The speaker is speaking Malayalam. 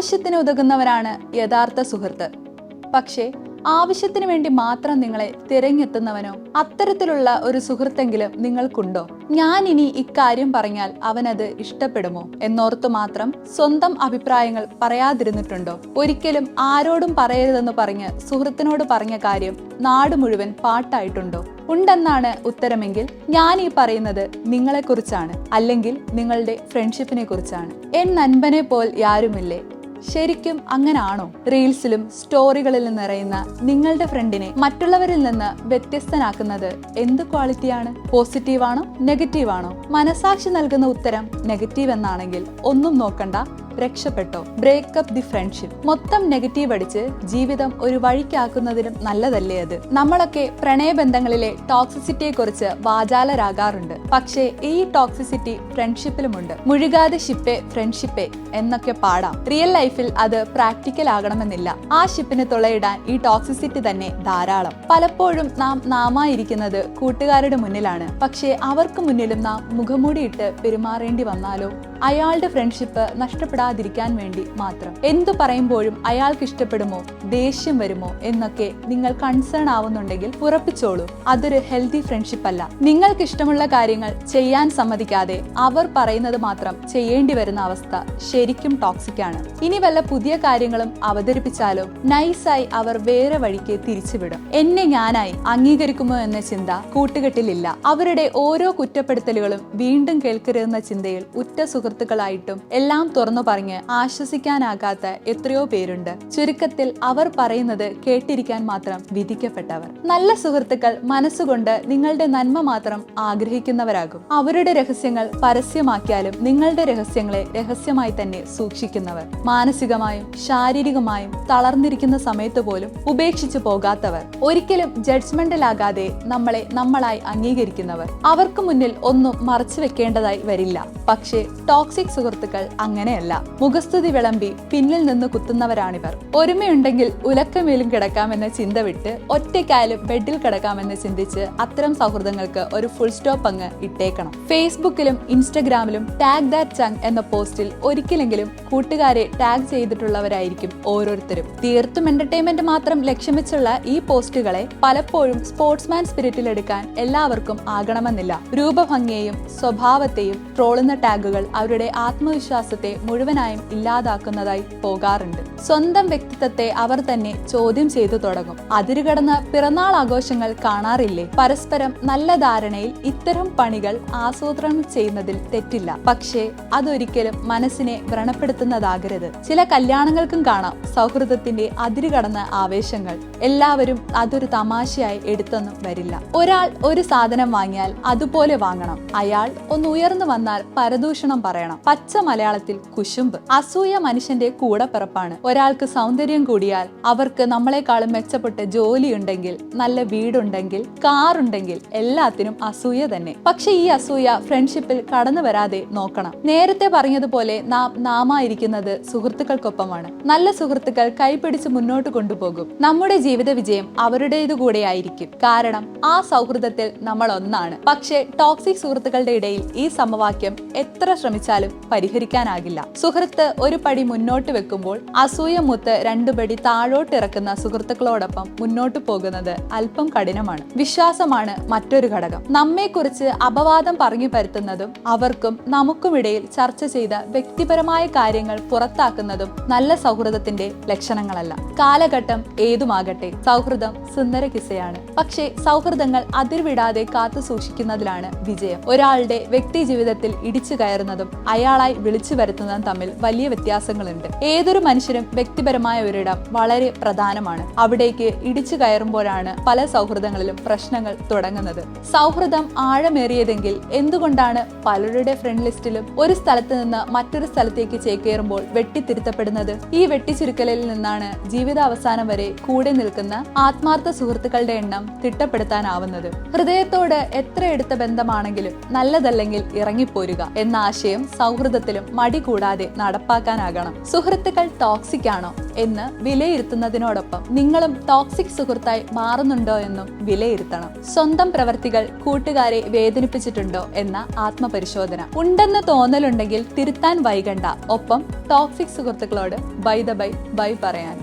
ആവശ്യത്തിന് ഉതകുന്നവരാണ് യഥാർത്ഥ സുഹൃത്ത്. പക്ഷേ ആവശ്യത്തിന് വേണ്ടി മാത്രം നിങ്ങളെ തിരഞ്ഞെത്തുന്നവനോ അത്തരത്തിലുള്ള ഒരു സുഹൃത്തെങ്കിലും നിങ്ങൾക്കുണ്ടോ? ഞാൻ ഇനി ഇക്കാര്യം പറഞ്ഞാൽ അവനത് ഇഷ്ടപ്പെടുമോ എന്നോർത്തു മാത്രം സ്വന്തം അഭിപ്രായങ്ങൾ പറയാതിരുന്നിട്ടുണ്ടോ? ഒരിക്കലും ആരോടും പറയരുതെന്ന് പറഞ്ഞ് സുഹൃത്തിനോട് പറഞ്ഞ കാര്യം നാട് മുഴുവൻ പാട്ടായിട്ടുണ്ടോ? ഉണ്ടെന്നാണ് ഉത്തരമെങ്കിൽ ഞാൻ ഈ പറയുന്നത് നിങ്ങളെക്കുറിച്ചാണ് അല്ലെങ്കിൽ നിങ്ങളുടെ ഫ്രണ്ട്ഷിപ്പിനെ കുറിച്ചാണ് എൻ നൻപനെ പോൽ യാരുമില്ലേ? ശരിക്കും അങ്ങനാണോ? റീൽസിലും സ്റ്റോറികളിലും നിറയുന്ന നിങ്ങളുടെ ഫ്രണ്ടിനെ മറ്റുള്ളവരിൽ നിന്ന് വ്യത്യസ്തനാക്കുന്നത് എന്ത് ക്വാളിറ്റിയാണ്? പോസിറ്റീവാണോ? നെഗറ്റീവാണോ? മനസാക്ഷി നൽകുന്ന ഉത്തരം നെഗറ്റീവ് എന്നാണെങ്കിൽ ഒന്നും നോക്കണ്ട. രക്ഷപ്പെട്ടോ? ബ്രേക്കപ്പ് ദി ഫ്രണ്ട്ഷിപ്പ് മൊത്തം നെഗറ്റീവ് അടിച്ച് ജീവിതം ഒരു വഴിക്കാക്കുന്നതിനും നല്ലതല്ലേ അത്? നമ്മളൊക്കെ പ്രണയബന്ധങ്ങളിലെ ടോക്സിസിറ്റിയെ കുറിച്ച് വാചാലരാകാറുണ്ട്. പക്ഷേ ഈ ടോക്സിസിറ്റി ഫ്രണ്ട്ഷിപ്പിലുമുണ്ട് മുഴുകാതെ ഷിപ്പേ ഫ്രണ്ട്ഷിപ്പേ എന്നൊക്കെ പാടാം. റിയൽ ലൈഫിൽ അത് പ്രാക്ടിക്കൽ ആകണമെന്നില്ല. ആ ഷിപ്പിന് തുളയിടാൻ ഈ ടോക്സിസിറ്റി തന്നെ ധാരാളം. പലപ്പോഴും നാം നാമായിരിക്കുന്നത് കൂട്ടുകാരുടെ മുന്നിലാണ്. പക്ഷേ അവർക്ക് മുന്നിലും നാം മുഖമൂടിയിട്ട് പെരുമാറേണ്ടി വന്നാലോ? അയാളുടെ ഫ്രണ്ട്ഷിപ്പ് നഷ്ടപ്പെടാതിരിക്കാൻ വേണ്ടി മാത്രം. എന്തു പറയുമ്പോഴും അയാൾക്ക് ഇഷ്ടപ്പെടുമോ ദേഷ്യം വരുമോ എന്നൊക്കെ നിങ്ങൾ കൺസേൺ ആവുന്നുണ്ടെങ്കിൽ ഉറപ്പിച്ചോളൂ. അതൊരു ഹെൽത്തി ഫ്രണ്ട്ഷിപ്പ് അല്ല. നിങ്ങൾക്ക് ഇഷ്ടമുള്ള കാര്യങ്ങൾ ചെയ്യാൻ സമ്മതിക്കാതെ അവർ പറയുന്നത് മാത്രം ചെയ്യേണ്ടി വരുന്ന അവസ്ഥ ശരിക്കും ടോക്സിക് ആണ്. ഇനി വല്ല പുതിയ കാര്യങ്ങളും അവതരിപ്പിച്ചാലോ നൈസായി അവർ വേറെ വഴിക്ക് തിരിച്ചുവിടും. എന്നെ ഞാനായി അംഗീകരിക്കുമോ എന്ന ചിന്ത കൂട്ടുകെട്ടിലില്ല. അവരുടെ ഓരോ കുറ്റപ്പെടുത്തലുകളും വീണ്ടും കേൾക്കരുതെന്ന ചിന്തയിൽ ഉറ്റ സുഹൃത്തുക്കളായിട്ടും എല്ലാം തുറന്നു പറഞ്ഞ് ആശ്വസിക്കാനാകാത്ത എത്രയോ പേരുണ്ട്. ചുരുക്കത്തിൽ അവർ പറയുന്നത് കേട്ടിരിക്കാൻ മാത്രം വിധിക്കപ്പെട്ടവർ. നല്ല സുഹൃത്തുക്കൾ മനസ്സുകൊണ്ട് നിങ്ങളുടെ നന്മ മാത്രം ആഗ്രഹിക്കുന്നവരാകും. അവരുടെ രഹസ്യങ്ങൾ പരസ്യമാക്കിയാലും നിങ്ങളുടെ രഹസ്യങ്ങളെ രഹസ്യമായി തന്നെ സൂക്ഷിക്കുന്നവർ. മാനസികമായും ശാരീരികമായും തളർന്നിരിക്കുന്ന സമയത്ത് പോലും ഉപേക്ഷിച്ചു പോകാത്തവർ. ഒരിക്കലും ജഡ്ജ്മെന്റിലാകാതെ നമ്മളെ നമ്മളായി അംഗീകരിക്കുന്നവർ. അവർക്ക് മുന്നിൽ ഒന്നും മറച്ചു വെക്കേണ്ടതായി വരില്ല. പക്ഷേ ടോക്സിക് സുഹൃത്തുക്കൾ അങ്ങനെയല്ല. മുഖസ്തുതി വിളമ്പി പിന്നിൽ നിന്ന് കുത്തുന്നവരാണിവർ. ഒരുമയുണ്ടെങ്കിൽ ഉലക്കമേലും കിടക്കാമെന്ന ചിന്ത വിട്ട് ഒറ്റയ്ക്കായാലും ബെഡിൽ കിടക്കാമെന്ന് ചിന്തിച്ച് അത്തരം സൗഹൃദങ്ങൾക്ക് ഒരു ഫുൾ സ്റ്റോപ്പ് അങ്ങ് ഇട്ടേക്കണം. ഫേസ്ബുക്കിലും ഇൻസ്റ്റഗ്രാമിലും ടാഗ് ദാറ്റ് ചങ് എന്ന പോസ്റ്റിൽ ഒരിക്കലെങ്കിലും കൂട്ടുകാരെ ടാഗ് ചെയ്തിട്ടുള്ളവരായിരിക്കും ഓരോരുത്തരും. തീർത്തും എന്റർടൈൻമെന്റ് മാത്രം ലക്ഷ്യം വെച്ചുള്ള ഈ പോസ്റ്റുകളെ പലപ്പോഴും സ്പോർട്സ്മാൻ സ്പിരിറ്റിൽ എടുക്കാൻ എല്ലാവർക്കും ആകണമെന്നില്ല. രൂപഭംഗിയെയും സ്വഭാവത്തെയും ട്രോളുന്ന ടാഗുകൾ അവരുടെ ആത്മവിശ്വാസത്തെ മുഴുവനായും ഇല്ലാതാക്കുന്നതായി പോകാറുണ്ട്. സ്വന്തം വ്യക്തിത്വത്തെ അവർ തന്നെ ചോദ്യം ചെയ്തു തുടങ്ങും. അതിരുകടന്ന് പിറന്നാൾ ആഘോഷങ്ങൾ കാണാറില്ലേ? പരസ്പരം നല്ല ധാരണയിൽ ഇത്തരം പണികൾ ആസൂത്രണം ചെയ്യുന്നതിൽ തെറ്റില്ല. പക്ഷേ അതൊരിക്കലും മനസ്സിനെ വ്രണപ്പെടുത്തുന്നതാകരുത്. ചില കല്യാണങ്ങൾക്കും കാണാം സൗഹൃദത്തിന്റെ അതിരുകടന്ന ആവേശങ്ങൾ. എല്ലാവരും അതൊരു തമാശയായി എടുത്തൊന്നും വരില്ല. ഒരാൾ ഒരു സാധനം വാങ്ങിയാൽ അതുപോലെ വാങ്ങണം. അയാൾ ഒന്ന് ഉയർന്നു വന്നാൽ പരദൂഷണം പറയണം. പച്ച മലയാളത്തിൽ കുശുമ്പ് അസൂയ മനുഷ്യന്റെ കൂടപ്പിറപ്പാണ്. ഒരാൾക്ക് സൗന്ദര്യം കൂടിയാൽ അവർക്ക് നമ്മളെക്കാളും മെച്ചപ്പെട്ട ജോലി ഉണ്ടെങ്കിൽ നല്ല വീടുണ്ടെങ്കിൽ കാർ ഉണ്ടെങ്കിൽ എല്ലാത്തിനും അസൂയ തന്നെ. പക്ഷെ ഈ അസൂയ ഫ്രണ്ട്ഷിപ്പിൽ കടന്നു വരാതെ നോക്കണം. നേരത്തെ പറഞ്ഞതുപോലെ നാം നാമായിരിക്കുന്നത് സുഹൃത്തുക്കൾക്കൊപ്പമാണ്. നല്ല സുഹൃത്തുക്കൾ കൈപിടിച്ച് മുന്നോട്ട് കൊണ്ടുപോകും. നമ്മുടെ ജീവിത വിജയം അവരുടേതു കൂടെയായിരിക്കും കാരണം ആ സൗഹൃദത്തിൽ നമ്മൾ ഒന്നാണ്. പക്ഷേ ടോക്സിക് സുഹൃത്തുക്കളുടെ ഇടയിൽ ഈ സമവാക്യം എത്ര ശ്രമിച്ചാലും പരിഹരിക്കാനാകില്ല. സുഹൃത്ത് ഒരു പടി മുന്നോട്ട് വെക്കുമ്പോൾ അസൂയ മുത്ത് രണ്ടുപടി താഴോട്ട് ഇറക്കുന്ന സുഹൃത്തുക്കളോടൊപ്പം മുന്നോട്ട് പോകുന്നത് അല്പം കഠിനമാണ്. വിശ്വാസമാണ് മറ്റൊരു ഘടകം. നമ്മെക്കുറിച്ച് അപവാദം പറഞ്ഞു പരത്തുന്നതും അവർക്കും നമുക്കുമിടയിൽ ചർച്ച ചെയ്ത വ്യക്തിപരമായ കാര്യങ്ങൾ പുറത്താക്കുന്നതും നല്ല സൗഹൃദത്തിന്റെ ലക്ഷണങ്ങളല്ല. കാലഘട്ടം ഏതുമാകട്ടെ സൗഹൃദം സുന്ദര കിസയാണ് പക്ഷേ സൗഹൃദങ്ങൾ അതിർവിടാതെ കാത്തു സൂക്ഷിക്കുന്നതിലാണ് വിജയം. ഒരാളുടെ വ്യക്തി ജീവിതത്തിൽ ഇടിച്ചു കയറുന്നതും അയാളായി വിളിച്ചു വരുത്തുന്നതും തമ്മിൽ വലിയ വ്യത്യാസങ്ങളുണ്ട്. ഏതൊരു മനുഷ്യരും വ്യക്തിപരമായ ഒരിടം വളരെ പ്രധാനമാണ്. അവിടേക്ക് ഇടിച്ചു കയറുമ്പോഴാണ് പല സൗഹൃദങ്ങളിലും പ്രശ്നങ്ങൾ തുടങ്ങുന്നത്. സൗഹൃദം ആഴമേറിയതെങ്കിൽ എന്തുകൊണ്ടാണ് പലരുടെ ഫ്രണ്ട് ലിസ്റ്റിലും ഒരു സ്ഥലത്ത് നിന്ന് മറ്റൊരു സ്ഥലത്തേക്ക് ചേക്കേറുമ്പോൾ വെട്ടിത്തിരുത്തപ്പെടുന്നത്? ഈ വെട്ടിച്ചുരുക്കലിൽ നിന്നാണ് ജീവിതാവസാനം വരെ കൂടെ നിൽക്കുന്ന ആത്മാർത്ഥ സുഹൃത്തുക്കളുടെ എണ്ണം തിട്ടപ്പെടുത്താനാവുന്നത്. ഹൃദയത്തോട് എത്ര എടുത്ത ബന്ധമാണെങ്കിലും നല്ലതല്ലെങ്കിൽ ഇറങ്ങിപ്പോരുക എന്ന ആശയം സൗഹൃദത്തിലും മടി കൂടാതെ നടപ്പാക്കാനാകണം. സുഹൃത്തുക്കൾ ടോക്സിക് ആണോ എന്ന് വിലയിരുത്തുന്നതിനോടൊപ്പം നിങ്ങളും ടോക്സിക് സുഹൃത്തായി മാറുന്നുണ്ടോ എന്നും വിലയിരുത്തണം. സ്വന്തം പ്രവർത്തികൾ കൂട്ടുകാരെ വേദനിപ്പിച്ചിട്ടുണ്ടോ എന്ന ആത്മപരിശോധന. ഉണ്ടെന്ന് തോന്നലുണ്ടെങ്കിൽ തിരുത്താൻ വൈകണ്ട. ഒപ്പം ടോക്സിക് സുഹൃത്തുക്കളോട് ബൈ ദ ബൈ ബൈ പറയാൻ.